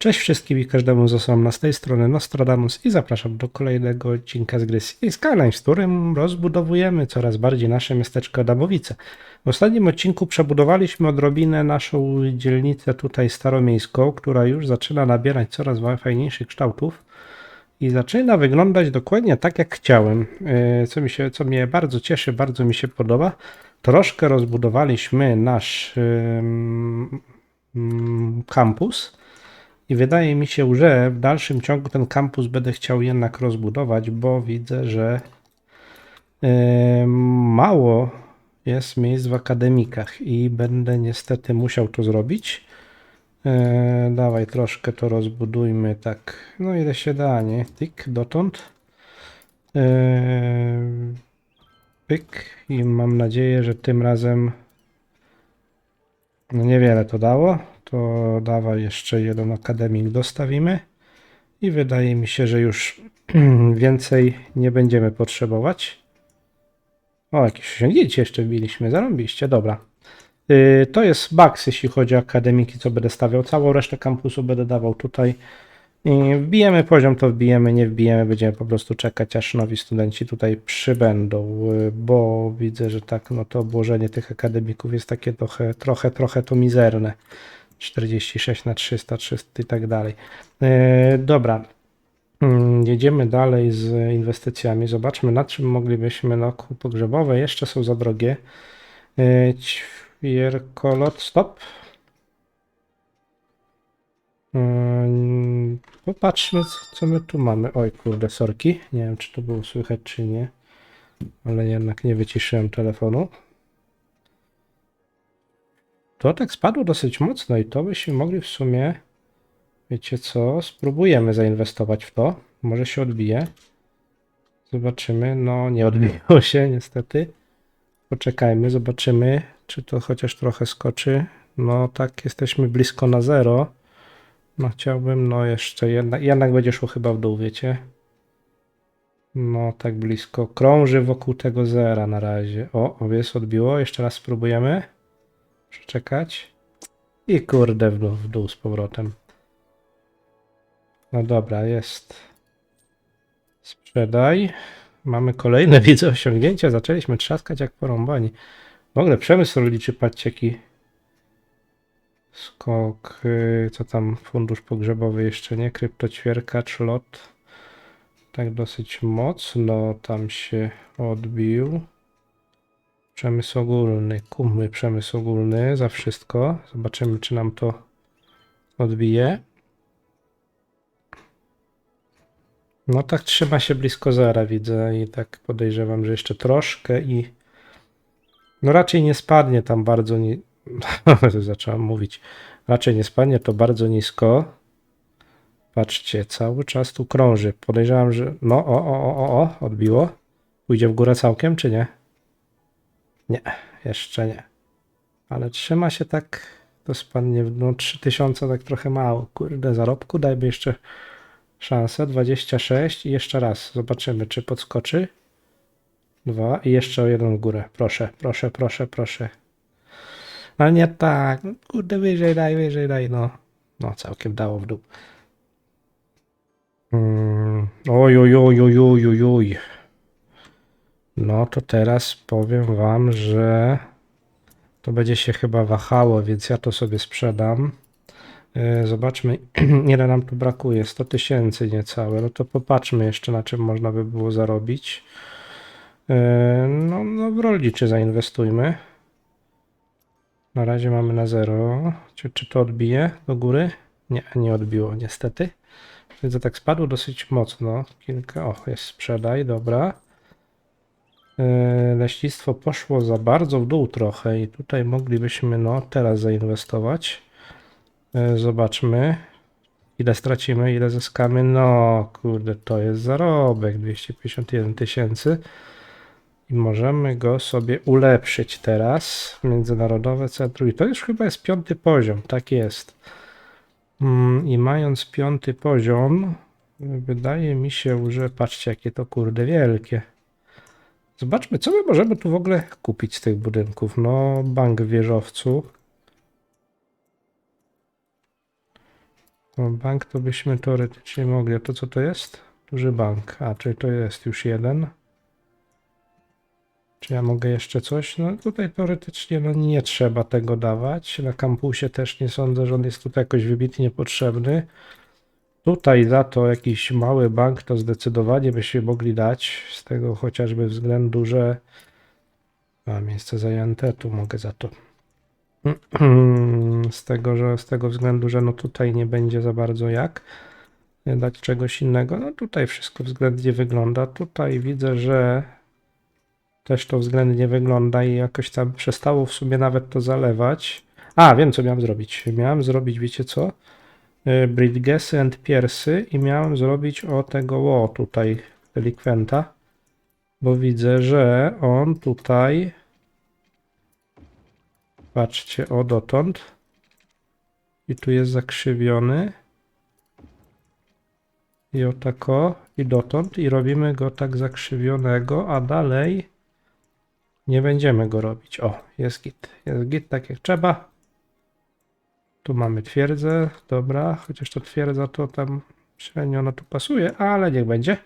Cześć wszystkim i każdemu z osobna z tej strony Nostradamus i zapraszam do kolejnego odcinka z gry City Skylines, w którym rozbudowujemy coraz bardziej nasze miasteczko Adamowice. W ostatnim odcinku przebudowaliśmy odrobinę naszą dzielnicę tutaj staromiejską, która już zaczyna nabierać coraz fajniejszych kształtów i zaczyna wyglądać dokładnie tak jak chciałem, Yy, co, mi się, co mnie bardzo cieszy, bardzo mi się podoba. Troszkę rozbudowaliśmy nasz kampus. I wydaje mi się, że w dalszym ciągu ten kampus będę chciał jednak rozbudować, bo widzę, że e, mało jest miejsc w akademikach i będę niestety musiał to zrobić. E, dawaj, troszkę to rozbudujmy tak, no ile się da, nie? Tyk, dotąd. E, pyk i mam nadzieję, że tym razem no niewiele to dało. To dawaj jeszcze jeden akademik dostawimy. I wydaje mi się, że już więcej nie będziemy potrzebować. O, jakieś osiągnięcie jeszcze wbiliśmy. Zarąbiście, dobra. Yy, to jest Bugs, jeśli chodzi o akademiki, co będę stawiał. Całą resztę kampusu będę dawał tutaj. Yy, wbijemy poziom, to wbijemy, nie wbijemy. Będziemy po prostu czekać, aż nowi studenci tutaj przybędą, yy, bo widzę, że tak, no to obłożenie tych akademików jest takie trochę, trochę, trochę to mizerne. 46 na 300, 300 i tak dalej. E, dobra. Mm, Jedziemy dalej z inwestycjami. Zobaczmy, na czym moglibyśmy. No, pogrzebowe jeszcze są za drogie. E, Ćwierkolot, stop. Mm, Popatrzmy, co my tu mamy. Oj, kurde, sorki. Nie wiem, czy to było słychać, czy nie. Ale jednak nie wyciszyłem telefonu. To tak spadło dosyć mocno i to byśmy mogli w sumie, wiecie co, spróbujemy zainwestować w to. Może się odbije. Zobaczymy. No, nie odbiło się niestety. Poczekajmy, zobaczymy, czy to chociaż trochę skoczy. No, tak, jesteśmy blisko na zero. No, chciałbym, no jeszcze jednak, jednak będzie szło chyba w dół, wiecie. No, tak blisko. Krąży wokół tego zera na razie. O, owies odbiło. Jeszcze raz spróbujemy. Przeczekać. I kurde w dół, w dół z powrotem. No dobra, jest. Sprzedaj. Mamy kolejne, widzę, osiągnięcia. Zaczęliśmy trzaskać jak porąbani. W ogóle przemysł rolniczy, patrzcie skok. y, Co tam, fundusz pogrzebowy jeszcze nie, kryptoćwierkacz, lot. Tak dosyć mocno tam się odbił. Przemysł ogólny, kupmy przemysł ogólny za wszystko. Zobaczymy, czy nam to odbije. No tak trzyma się blisko zera, widzę i tak podejrzewam, że jeszcze troszkę i no raczej nie spadnie tam bardzo ni... zacząłem mówić. Raczej nie spadnie to bardzo nisko. Patrzcie, cały czas tu krąży. Podejrzewam, że no o, o, o, o, o, odbiło. Pójdzie w górę całkiem, czy nie? Nie, jeszcze nie. Ale trzyma się tak, to spadnie, no 3000 tak trochę mało. Kurde, zarobku, dajmy jeszcze szansę. 26 i jeszcze raz. Zobaczymy, czy podskoczy. Dwa i jeszcze o jeden w górę. Proszę, proszę, proszę, proszę. Ale nie tak. No, Kurde, wyżej daj, wyżej daj, no. No, całkiem dało w dół. Mm, oj, oj, oj, oj, oj, oj. No to teraz powiem wam, że to będzie się chyba wahało, więc ja to sobie sprzedam. E, Zobaczmy, ile nam tu brakuje. 100 tysięcy niecałe. No to popatrzmy jeszcze, na czym można by było zarobić. E, No, no w rolniczy zainwestujmy. Na razie mamy na zero. Czy, czy to odbije do góry? Nie, nie odbiło niestety. Więc to tak spadło dosyć mocno. Kilka, o, jest sprzedaj, dobra. E, Leśnictwo poszło za bardzo w dół trochę i tutaj moglibyśmy no teraz zainwestować. E, Zobaczmy ile stracimy, ile zyskamy. No kurde, to jest zarobek 251 tysięcy i możemy go sobie ulepszyć teraz. Międzynarodowe Centrum i to już chyba jest piąty poziom, tak jest. Mm, I mając piąty poziom, wydaje mi się, że patrzcie jakie to kurde wielkie. Zobaczmy, co my możemy tu w ogóle kupić z tych budynków. No, bank wieżowcu. No, bank to byśmy teoretycznie mogli. A to co to jest? Duży bank. A, czyli to jest już jeden. Czy ja mogę jeszcze coś? No tutaj teoretycznie no, nie trzeba tego dawać. Na kampusie też nie sądzę, że on jest tutaj jakoś wybitnie potrzebny. Tutaj za to jakiś mały bank to zdecydowanie byśmy mogli dać. Z tego chociażby względu, że a miejsce zajęte, tu mogę za to. Z tego, że z tego względu, że no tutaj nie będzie za bardzo jak dać czegoś innego. No tutaj wszystko względnie wygląda. Tutaj widzę, że też to względnie wygląda i jakoś tam przestało w sumie nawet to zalewać. A, wiem co miałem zrobić. Miałem zrobić, wiecie co? Y, Bridgesy and Piersy i miałem zrobić o tego, o tutaj, delikwenta, bo widzę, że on tutaj, patrzcie, o dotąd i tu jest zakrzywiony i o tako i dotąd i robimy go tak zakrzywionego, a dalej nie będziemy go robić. O, jest git, jest git tak jak trzeba. Tu mamy twierdzę, dobra, chociaż to twierdza to tam średnio ona tu pasuje, ale niech będzie.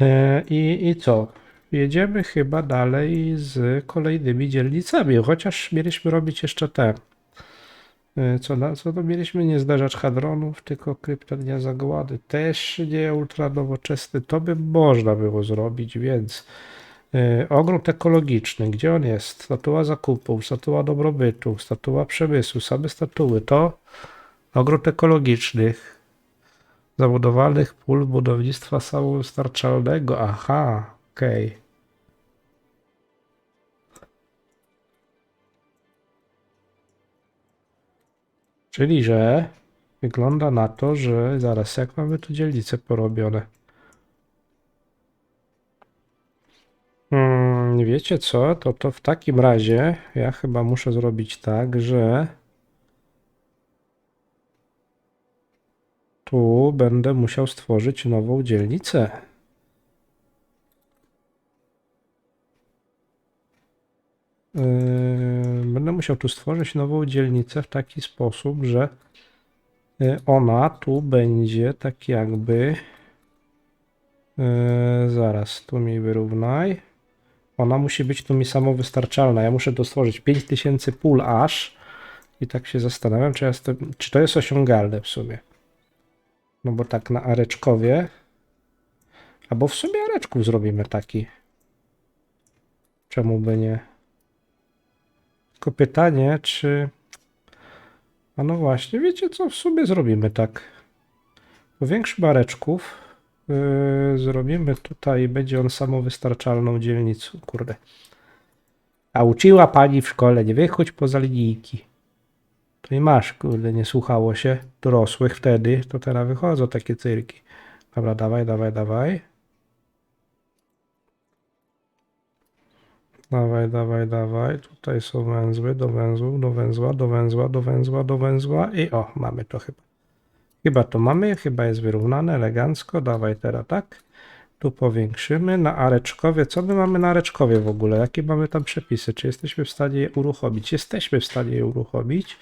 E, I, I co? Jedziemy chyba dalej z kolejnymi dzielnicami, chociaż mieliśmy robić jeszcze te. E, Co, co to mieliśmy? Nie zdarzacz hadronów, tylko kryptonia zagłady. Też nie ultra nowoczesny. To by można było zrobić, więc ogród ekologiczny, gdzie on jest? Statua zakupów, statua dobrobytu, statua przemysłu, same statuły. To ogród ekologicznych, zabudowanych pól budownictwa samowystarczalnego. Aha, okej. Czyli, że wygląda na to, że zaraz jak mamy tu dzielnice porobione. Hmm, wiecie co? To, to w takim razie ja chyba muszę zrobić tak, że tu będę musiał stworzyć nową dzielnicę. Yy, Będę musiał tu stworzyć nową dzielnicę w taki sposób, że yy, ona tu będzie tak jakby. Yy, zaraz, tu mi wyrównaj. Ona musi być tu mi samowystarczalna. Ja muszę tu stworzyć 5000 pól aż. I tak się zastanawiam, czy, ja czy to jest osiągalne w sumie. No bo tak na areczkowie. Albo w sumie areczków zrobimy taki. Czemu by nie? Tylko pytanie, czy. A no właśnie, wiecie co? W sumie zrobimy tak. Powiększy bareczków. Yy, zrobimy tutaj, będzie on samowystarczalną dzielnicą. Kurde. A uczyła pani w szkole, nie wychodź poza linijki. To i masz, kurde, nie słuchało się dorosłych wtedy, to teraz wychodzą takie cyrki. Dobra, dawaj, dawaj, dawaj. Dawaj, dawaj, dawaj. Tutaj są węzły, do węzłów, do węzła, do węzła, do węzła, do węzła i o, mamy to chyba. Chyba to mamy, chyba jest wyrównane elegancko. Dawaj teraz tak. Tu powiększymy. Na areczkowie, co my mamy na areczkowie w ogóle? Jakie mamy tam przepisy? Czy jesteśmy w stanie je uruchomić? Jesteśmy w stanie je uruchomić.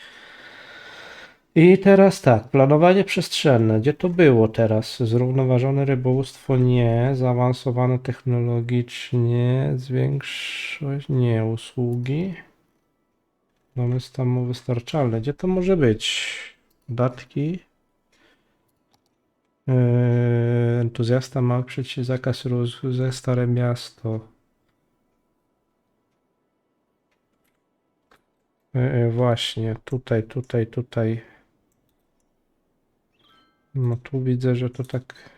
I teraz tak, planowanie przestrzenne. Gdzie to było teraz? Zrównoważone rybołówstwo nie, zaawansowane technologicznie, zwiększość nie, usługi. Mamy samowystarczalne. Gdzie to może być? Datki. Yy, entuzjasta ma przecież zakaz rozwoju ze Stare Miasto. Yy, yy, właśnie, tutaj, tutaj, tutaj. No tu widzę, że to tak.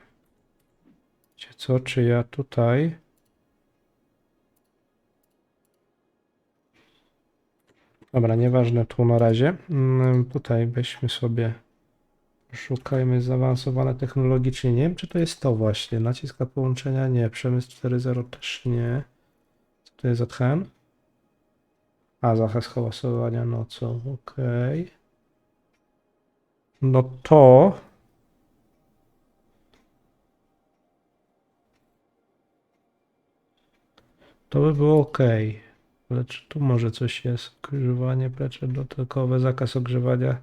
Wiecie co, czy ja tutaj. Dobra, nieważne tu na razie. Mm, Tutaj weźmy sobie. Szukajmy zaawansowane technologicznie. Nie wiem, czy to jest to właśnie. Nacisk na połączenia nie. Przemysł 4.0 też nie. Co to jest za tchen? A, zakaz hałasowania nocą. Okej. No to. To by było ok. Ale czy tu może coś jest? Ogrzewanie, plecze dotykowe, zakaz ogrzewania.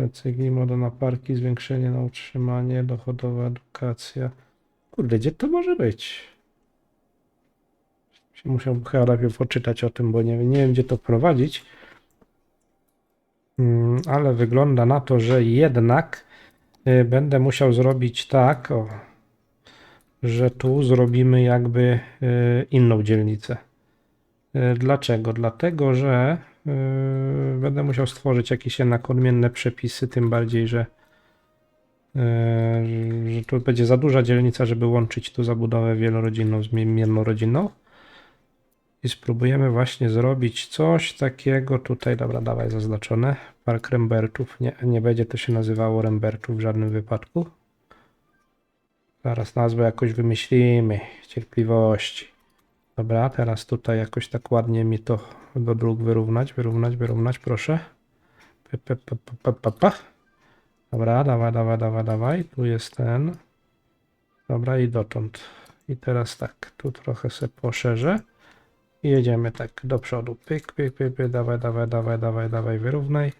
Recykling, moda na parki, zwiększenie na utrzymanie, dochodowa edukacja. Kurde, gdzie to może być? Musiałbym chyba najpierw poczytać o tym, bo nie, nie wiem, gdzie to prowadzić. Mm, ale wygląda na to, że jednak y, będę musiał zrobić tak, o, że tu zrobimy jakby y, inną dzielnicę. Y, Dlaczego? Dlatego, że będę musiał stworzyć jakieś jednak odmienne przepisy, tym bardziej, że, y, że tu będzie za duża dzielnica, żeby łączyć tu zabudowę wielorodzinną z jednorodzinną. I spróbujemy właśnie zrobić coś takiego tutaj, dobra, dawaj zaznaczone. Park Rembertów. Nie, nie będzie to się nazywało Rembertów w żadnym wypadku. Zaraz nazwę jakoś wymyślimy. Cierpliwości. Dobra, teraz tutaj jakoś tak ładnie mi to do dróg wyrównać, wyrównać, wyrównać, proszę. Pa, pa, pa, pa. Dobra, dawaj, dawaj, dawaj, dawaj. Tu jest ten. Dobra, i dotąd. I teraz tak, tu trochę sobie poszerzę. I jedziemy tak do przodu. Pyk, pyk, pyk, pyk, dawaj, dawaj, dawaj, dawaj, dawaj, wyrównaj.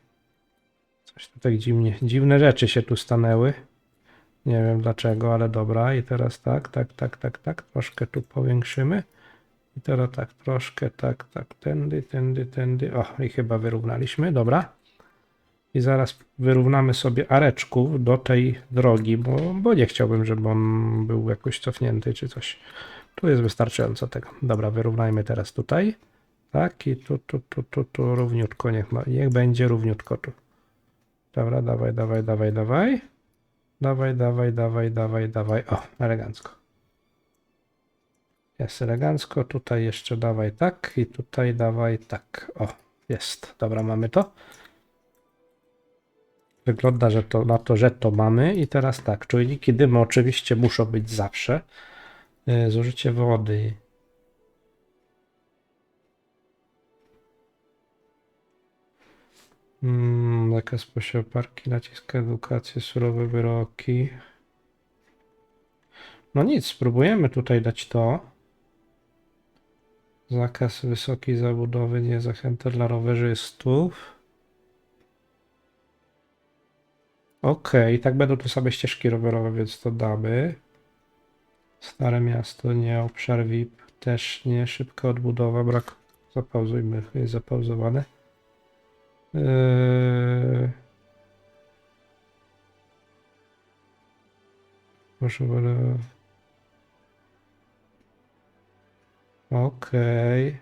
Coś tu tak dziwnie, dziwne rzeczy się tu stanęły. Nie wiem dlaczego, ale dobra. I teraz tak, tak, tak, tak, tak. Troszkę tu powiększymy. I teraz tak, troszkę tak, tak, tędy, tędy, tędy. O, i chyba wyrównaliśmy, dobra. I zaraz wyrównamy sobie areczków do tej drogi, bo, bo nie chciałbym, żeby on był jakoś cofnięty czy coś. Tu jest wystarczająco tego. Dobra, wyrównajmy teraz tutaj. Tak, i tu, tu, tu, tu, tu równiutko niech, ma, niech będzie równiutko tu. Dobra, dawaj, dawaj, dawaj, dawaj. Dawaj, dawaj, dawaj, dawaj, dawaj. O, elegancko. Jest elegancko. Tutaj jeszcze dawaj tak i tutaj dawaj tak. O, jest. Dobra, mamy to. Wygląda że to, na to, że to mamy. I teraz tak, czujniki dymu oczywiście muszą być zawsze. E, Zużycie wody. Mm, zakaz parki, nacisk edukację, surowe wyroki. No nic, spróbujemy tutaj dać to. Zakaz wysokiej zabudowy, nie zachęta dla rowerzystów. Okej, tak będą tu same ścieżki rowerowe, więc to damy. Stare miasto nie, obszar VIP też nie, szybka odbudowa, brak. Zapauzujmy, jest zapauzowane. Eee... Proszę bardzo. Okej.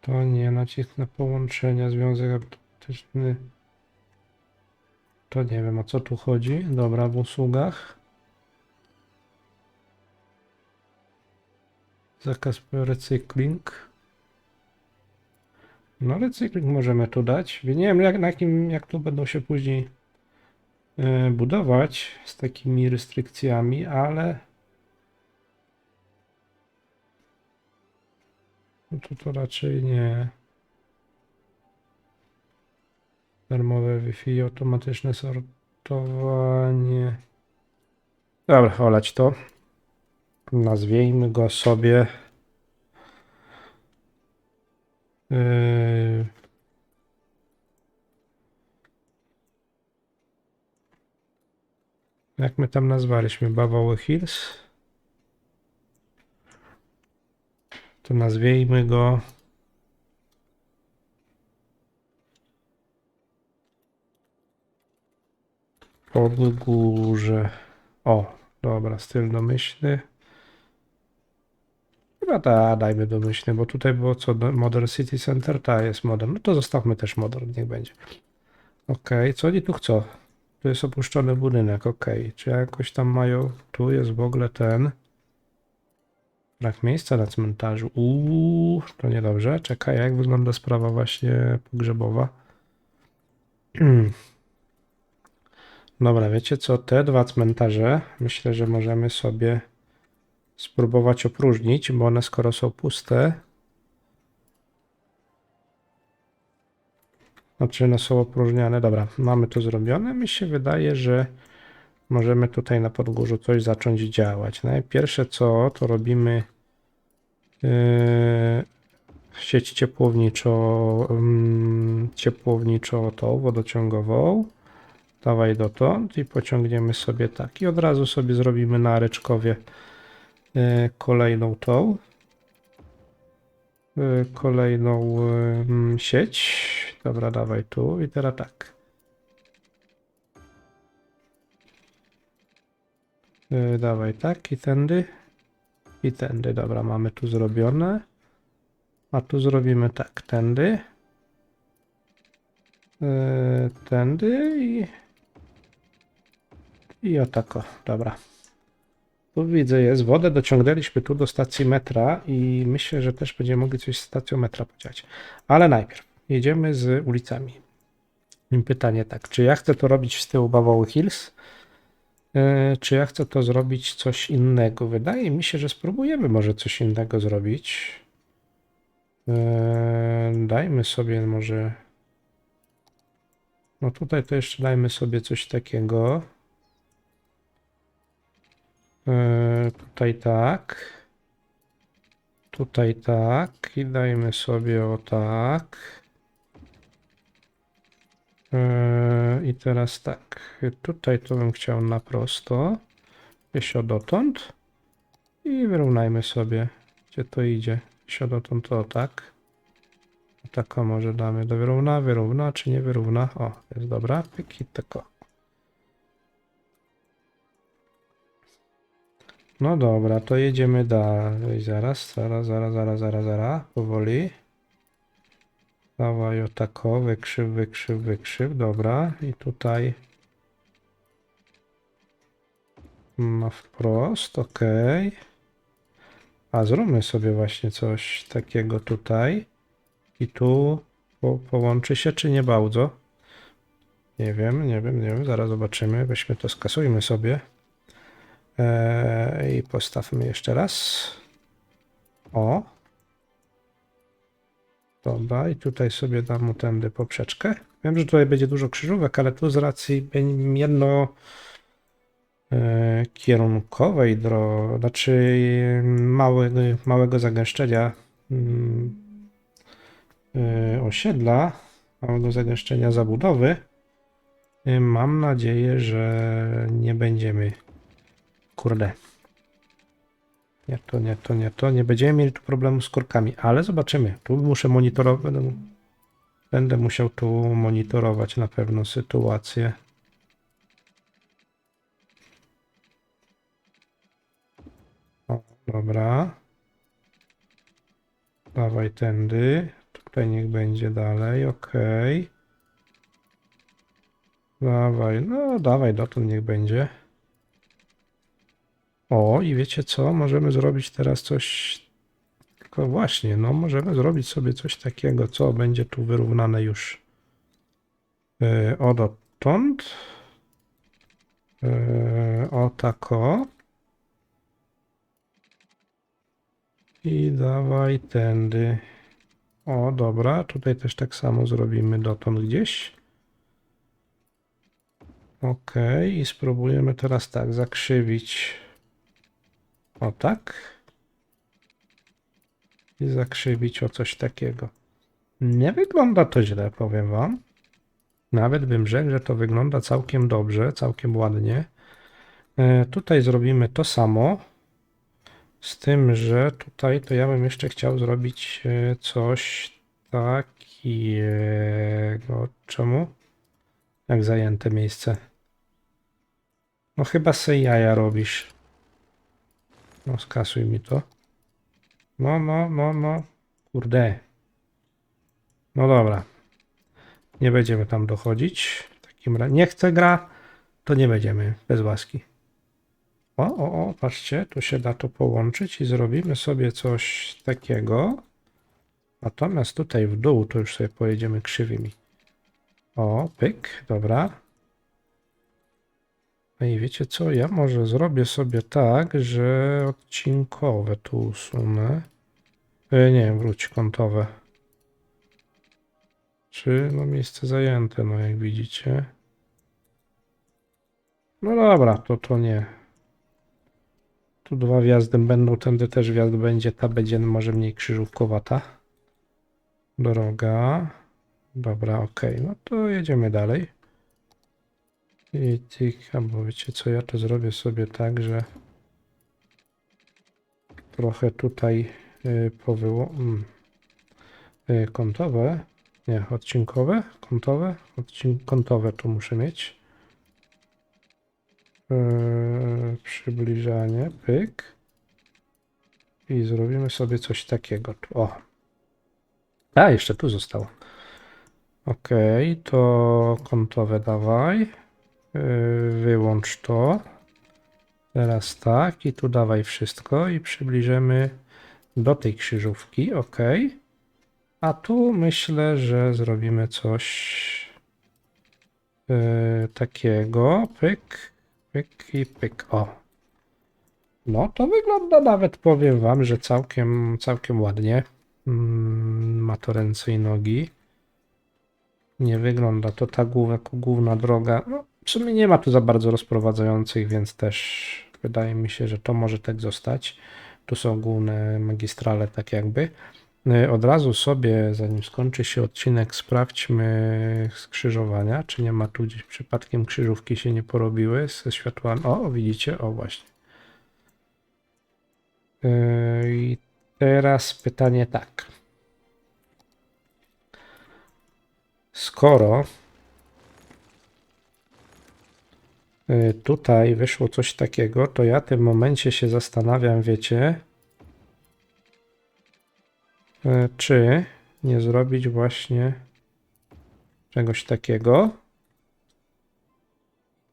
To nie, nacisk na połączenia, związek automatyczny. To nie wiem o co tu chodzi. Dobra, w usługach. Zakaz recykling. No recykling możemy tu dać. Nie wiem jak, na jakim, jak tu będą się później budować z takimi restrykcjami, ale no to, to raczej nie. Darmowe Wi-Fi, automatyczne sortowanie. Dobra, olać to. Nazwijmy go sobie. Yy... Jak my tam nazwaliśmy? Bawoły Hills? To nazwijmy go. Podgórze. O, dobra, styl domyślny. Chyba ta, dajmy domyślny, bo tutaj było co, Modern City Center, ta jest modern. No to zostawmy też modern, niech będzie. Okej, co oni tu chcą? Tu jest opuszczony budynek, okej. Czy jakoś tam mają, tu jest w ogóle ten... Brak miejsca na cmentarzu. Uuu, to niedobrze. Czekaj, jak wygląda sprawa właśnie pogrzebowa? Dobra, wiecie co? Te dwa cmentarze myślę, że możemy sobie spróbować opróżnić, bo one skoro są puste, znaczy one są opróżniane. Dobra, mamy to zrobione. Mi się wydaje, że możemy tutaj na podgórzu coś zacząć działać. Najpierwsze co, to robimy yy, sieć ciepłowniczo, mm, ciepłowniczo tą wodociągową. Dawaj dotąd i pociągniemy sobie tak. I od razu sobie zrobimy na Ryczkowie e, kolejną tą. e, Kolejną e, mm, sieć. Dobra, dawaj tu i teraz tak. E, Dawaj tak i tędy. I tędy, dobra, mamy tu zrobione. A tu zrobimy tak, tędy. Yy, tędy i... I o tako, dobra. Tu widzę jest, wodę dociągnęliśmy tu do stacji metra i myślę, że też będziemy mogli coś z stacją metra podziałać. Ale najpierw jedziemy z ulicami. Pytanie tak, czy ja chcę to robić z tyłu Bawoły Hills? Yy, czy ja chcę to zrobić coś innego? Wydaje mi się, że spróbujemy może coś innego zrobić. Eee, dajmy sobie może. No tutaj to jeszcze dajmy sobie coś takiego. Eee, tutaj tak. Tutaj tak. I dajmy sobie o tak. Eee, I teraz tak. Tutaj to bym chciał na prosto. Gdzieś o dotąd. I wyrównajmy sobie, gdzie to idzie. Gdzieś dotąd to tak. Tako może damy do wyrówna, wyrówna, czy nie wyrówna. O, jest dobra. Pyk i tako. No dobra, to jedziemy dalej. Zaraz, zaraz, zaraz, zaraz, zaraz, zaraz. Powoli. Dawaj o tako, wykrzyw, wykrzyw, wykrzyw. Dobra. I tutaj na wprost, ok. A zróbmy sobie właśnie coś takiego tutaj. I tu po, połączy się, czy nie bardzo? Nie wiem, nie wiem, nie wiem. Zaraz zobaczymy. Weźmy to, skasujmy sobie. Eee, I postawmy jeszcze raz. O. Dobra, i tutaj sobie dam mu tędy poprzeczkę. Wiem, że tutaj będzie dużo krzyżówek, ale tu z racji jedno e, kierunkowej drogi, znaczy mały, małego zagęszczenia mm, e, osiedla, małego zagęszczenia zabudowy, e, mam nadzieję, że nie będziemy kurde nie to, nie to, nie to, nie będziemy mieli tu problemu z korkami, ale zobaczymy, tu muszę monitorować, będę, będę musiał tu monitorować na pewno sytuację. O, dobra. Dawaj tędy. Tutaj niech będzie dalej, ok. Dawaj, no dawaj dotąd niech będzie. O, i wiecie co? Możemy zrobić teraz coś. Tylko właśnie, no możemy zrobić sobie coś takiego, co będzie tu wyrównane już yy, odtąd. Yy, o tako. I dawaj tędy. O, dobra, tutaj też tak samo zrobimy dotąd gdzieś. Ok, i spróbujemy teraz tak zakrzywić. O tak. I zakrzywić o coś takiego. Nie wygląda to źle, powiem wam. Nawet bym rzekł, że to wygląda całkiem dobrze, całkiem ładnie. E, tutaj zrobimy to samo. Z tym, że tutaj to ja bym jeszcze chciał zrobić e, coś takiego. Czemu? Jak zajęte miejsce. No chyba se jaja robisz. No skasuj mi to. No, no, no, no. Kurde. No dobra. Nie będziemy tam dochodzić. W takim razie nie chce gra, to nie będziemy bez łaski. O, o, o, patrzcie, tu się da to połączyć i zrobimy sobie coś takiego. Natomiast tutaj w dół to już sobie pojedziemy krzywymi. O, pyk, dobra. No i wiecie co, ja może zrobię sobie tak, że odcinkowe tu usunę. E, nie, wróć, kątowe. Czy, no miejsce zajęte, no jak widzicie. No dobra, to to nie. Tu dwa wjazdy będą, tędy też wjazd będzie, ta będzie może mniej krzyżówkowata. Droga. Dobra, okej. No to jedziemy dalej. I tik, albo wiecie co, ja to zrobię sobie tak, że trochę tutaj y, powyło... Mm, y, kątowe, nie, odcinkowe, kątowe, odcin kątowe tu muszę mieć. Yy, przybliżanie, pyk. I zrobimy sobie coś takiego. O. A, jeszcze tu zostało. Ok, to kątowe dawaj. Yy, Wyłącz to. Teraz tak i tu dawaj wszystko i przybliżymy do tej krzyżówki. Ok. A tu myślę, że zrobimy coś yy, takiego. Pyk, pyk i pyk. O. No to wygląda nawet, powiem wam, że całkiem, całkiem ładnie. Mm, ma to ręce i nogi. Nie wygląda to ta główna, główna droga. No, w sumie nie ma tu za bardzo rozprowadzających, więc też wydaje mi się, że to może tak zostać. Tu są główne magistrale, tak jakby. Y, Od razu sobie, zanim skończy się odcinek, sprawdźmy skrzyżowania, czy nie ma tu gdzieś przypadkiem krzyżówki się nie porobiły ze światłami. O, widzicie? O, właśnie. Yy, I teraz pytanie tak. Skoro yy, tutaj wyszło coś takiego, to ja w tym momencie się zastanawiam, wiecie, yy, czy nie zrobić właśnie czegoś takiego.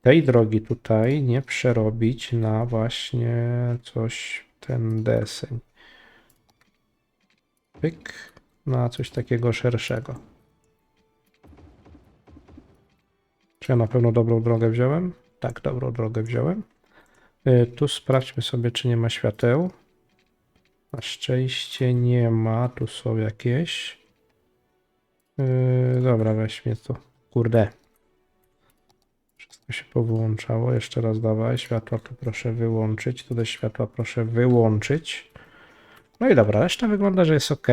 Tej drogi tutaj nie przerobić na właśnie coś ten deseń. Pyk, na coś takiego szerszego. Czy ja na pewno dobrą drogę wziąłem? Tak, dobrą drogę wziąłem. Y, Tu sprawdźmy sobie, czy nie ma świateł. Na szczęście nie ma. Tu są jakieś. Yy, dobra, weźmy to. Kurde. Wszystko się powyłączało. Jeszcze raz dawaj. Światła tu proszę wyłączyć. Tutaj światła proszę wyłączyć. No i dobra, reszta wygląda, że jest ok.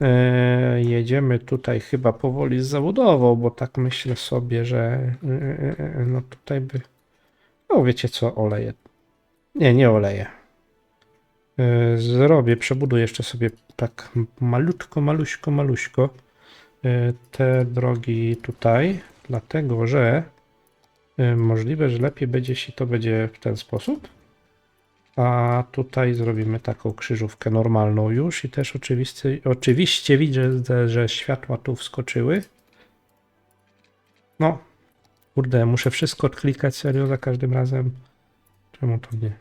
Yy, jedziemy tutaj chyba powoli z zabudową, bo tak myślę sobie, że yy, yy, no tutaj by... No wiecie co, oleję. Nie, nie oleję. Zrobię, przebuduję jeszcze sobie tak malutko, maluśko, maluśko te drogi tutaj, dlatego że możliwe, że lepiej będzie, jeśli to będzie w ten sposób. A tutaj zrobimy taką krzyżówkę normalną już i też oczywiście, oczywiście widzę, że- światła tu wskoczyły. No, kurde, muszę wszystko odklikać serio za każdym razem. Czemu to nie?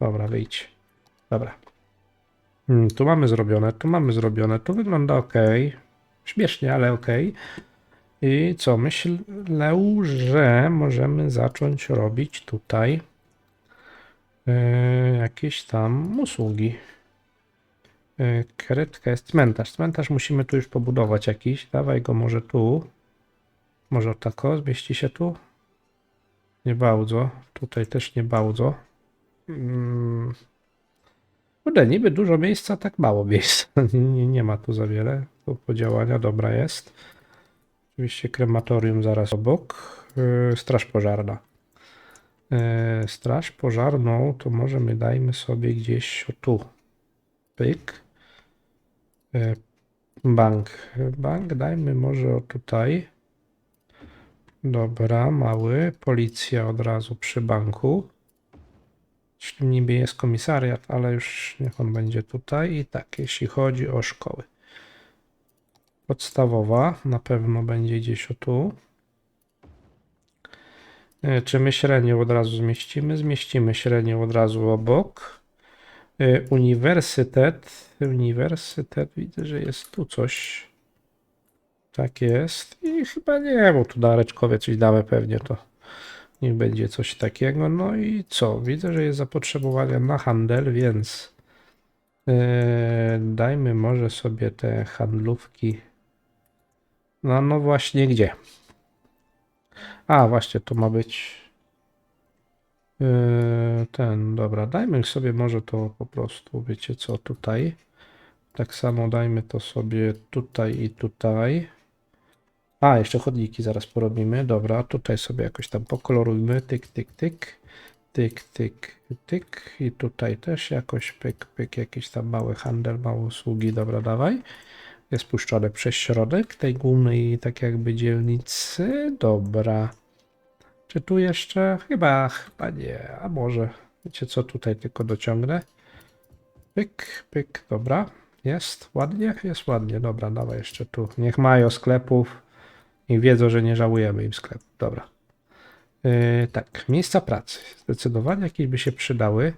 Dobra, wyjdź. Dobra. Hmm, tu mamy zrobione, tu mamy zrobione, tu wygląda ok. Śmiesznie, ale ok. I co, myślę, że możemy zacząć robić tutaj jakieś tam usługi. E, Karetka jest cmentarz. Cmentarz musimy tu już pobudować jakiś. Dawaj go może tu. Może tak o, zmieści się tu? Nie bardzo. Tutaj też nie bardzo. Mm. Kurde, niby dużo miejsca, tak mało miejsca. Nie, nie, ma tu za wiele do podziałania. Dobra jest. Oczywiście krematorium zaraz obok. Yy, straż pożarna. Yy, straż pożarną to może my dajmy sobie gdzieś tu. Pyk. Yy, bank. Bank dajmy może tutaj. Dobra, mały. Policja od razu przy banku. Czyli niby jest komisariat, ale już niech on będzie tutaj. I tak, jeśli chodzi o szkoły. Podstawowa na pewno będzie gdzieś o tu. E, Czy my średnią od razu zmieścimy? Zmieścimy średnią od razu obok. E, Uniwersytet. Uniwersytet, widzę, że jest tu coś. Tak jest. I chyba nie, bo tu Dareczkowie coś damy pewnie to. Niech będzie coś takiego. No i co? Widzę, że jest zapotrzebowanie na handel, więc e, dajmy może sobie te handlówki. No, no właśnie gdzie? A, właśnie to ma być e, ten, dobra, dajmy sobie może to po prostu, wiecie co, tutaj. Tak samo dajmy to sobie tutaj i tutaj. A, jeszcze chodniki zaraz porobimy. Dobra, tutaj sobie jakoś tam pokolorujmy. Tyk, tyk, tyk. Tyk, tyk, tyk. I tutaj też jakoś pyk, pyk. Jakiś tam mały handel, małe usługi. Dobra, dawaj. Jest puszczone przez środek tej głównej tak jakby dzielnicy. Dobra. Czy tu jeszcze? Chyba, chyba nie. A może. Wiecie co, tutaj tylko dociągnę. Pyk, pyk, dobra. Jest ładnie? Jest ładnie. Dobra, dawaj jeszcze tu. Niech mają sklepów i wiedzą, że nie żałujemy im sklepów. Dobra. Yy, tak, miejsca pracy. Zdecydowanie jakieś by się przydały,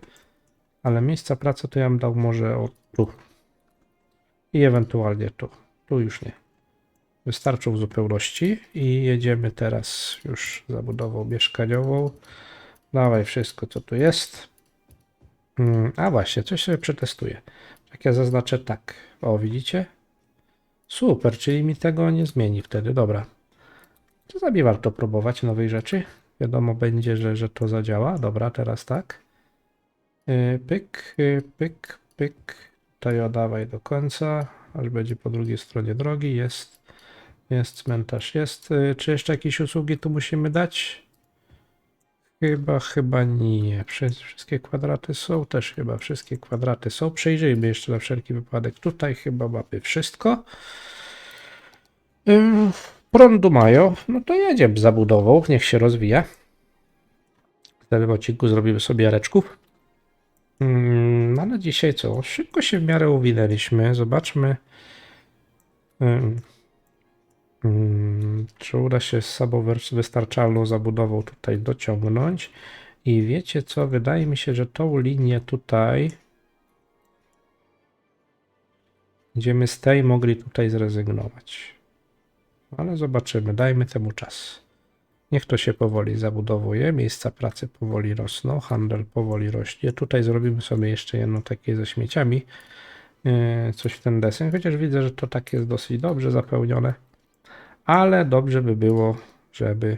ale miejsca pracy to ja bym dał może o tu. I ewentualnie tu. Tu już nie. Wystarczą w zupełności i jedziemy teraz już zabudową mieszkaniową. Dawaj wszystko, co tu jest. Mm, A właśnie, coś sobie przetestuję. Jak ja zaznaczę tak. O, widzicie? Super, czyli mi tego nie zmieni wtedy. Dobra. Czasami warto próbować nowej rzeczy. Wiadomo będzie, że, że to zadziała. Dobra, teraz tak. Yy, Pyk, yy, pyk, pyk. To ja dawaj do końca, aż będzie po drugiej stronie drogi. Jest, jest cmentarz, jest. Yy, Czy jeszcze jakieś usługi tu musimy dać? Chyba, chyba nie. Wszy- Wszystkie kwadraty są, też chyba wszystkie kwadraty są. Przejrzyjmy jeszcze na wszelki wypadek. Tutaj chyba mamy wszystko. Ym, Prądu mają, no to jedziemy z zabudową, niech się rozwija. W tym odcinku zrobimy sobie jareczków. No ale dzisiaj co? Szybko się w miarę uwinęliśmy. Zobaczmy. ym, ym, Czy uda się z wers- wystarczalną zabudową tutaj dociągnąć? I wiecie co? Wydaje mi się, że tą linię tutaj będziemy z tej mogli tutaj zrezygnować. Ale zobaczymy, dajmy temu czas. Niech to się powoli zabudowuje, miejsca pracy powoli rosną, handel powoli rośnie. Tutaj zrobimy sobie jeszcze jedno takie ze śmieciami, yy, coś w ten desen, chociaż widzę, że to tak jest dosyć dobrze zapełnione, ale dobrze by było, żeby,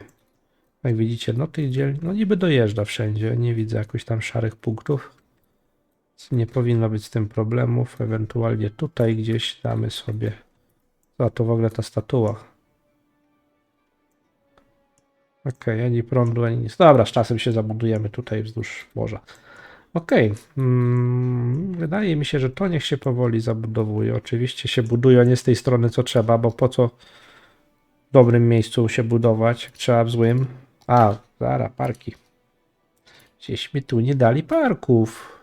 jak widzicie, no tych dzielnic, no niby dojeżdża wszędzie, nie widzę jakoś tam szarych punktów. Nie powinno być z tym problemów, ewentualnie tutaj gdzieś damy sobie, a to w ogóle ta statua, Okej, ani prądu, ani nic. Dobra, z czasem się zabudujemy tutaj wzdłuż morza. Okej, mm, wydaje mi się, że to niech się powoli zabudowuje. Oczywiście się buduje nie z tej strony, co trzeba, bo po co w dobrym miejscu się budować, trzeba w złym. A, zara, parki. Gdzieś mi tu nie dali parków.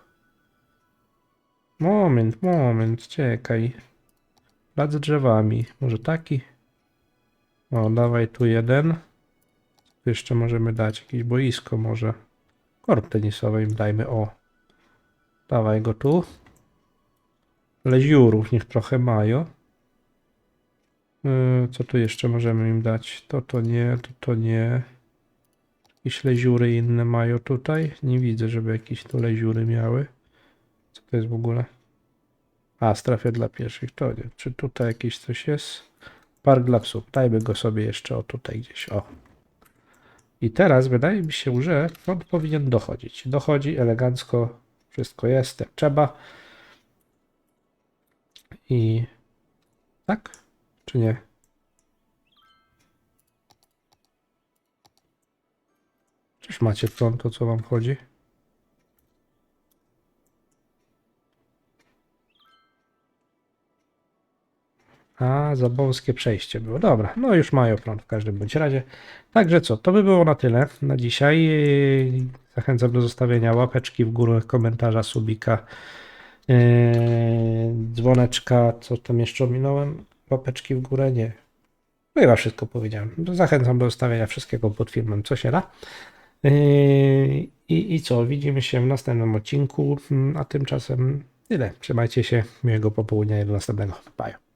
Moment, moment, czekaj. Plac z drzewami. Może taki? O, dawaj tu jeden. Tu jeszcze możemy dać jakieś boisko, może korp tenisowy im dajmy, o. Dawaj go tu. Leziurów niech trochę mają. Yy, Co tu jeszcze możemy im dać? To to nie, to to nie. Jakieś leziury inne mają tutaj? Nie widzę, żeby jakieś tu leziury miały. Co to jest w ogóle? A, strefy dla pieszych, to nie. Czy tutaj jakieś coś jest? Park dla psów. Dajmy go sobie jeszcze o tutaj gdzieś, o. I teraz wydaje mi się, że on powinien dochodzić. Dochodzi elegancko, wszystko jest jak trzeba. I tak? Czy nie? Czyż macie prąd, to co wam chodzi? A, za wąskie przejście było. Dobra, no już mają prąd w każdym bądź razie. Także co, to by było na tyle na dzisiaj. Zachęcam do zostawienia łapeczki w górę, komentarza, subika, yy, dzwoneczka, co tam jeszcze ominąłem? Łapeczki w górę? Nie. No Chyba wszystko powiedziałem. Zachęcam do zostawienia wszystkiego pod filmem, co się da. Yy, I, I co, widzimy się w następnym odcinku, a tymczasem tyle. Trzymajcie się, miłego popołudnia i do następnego. Bye.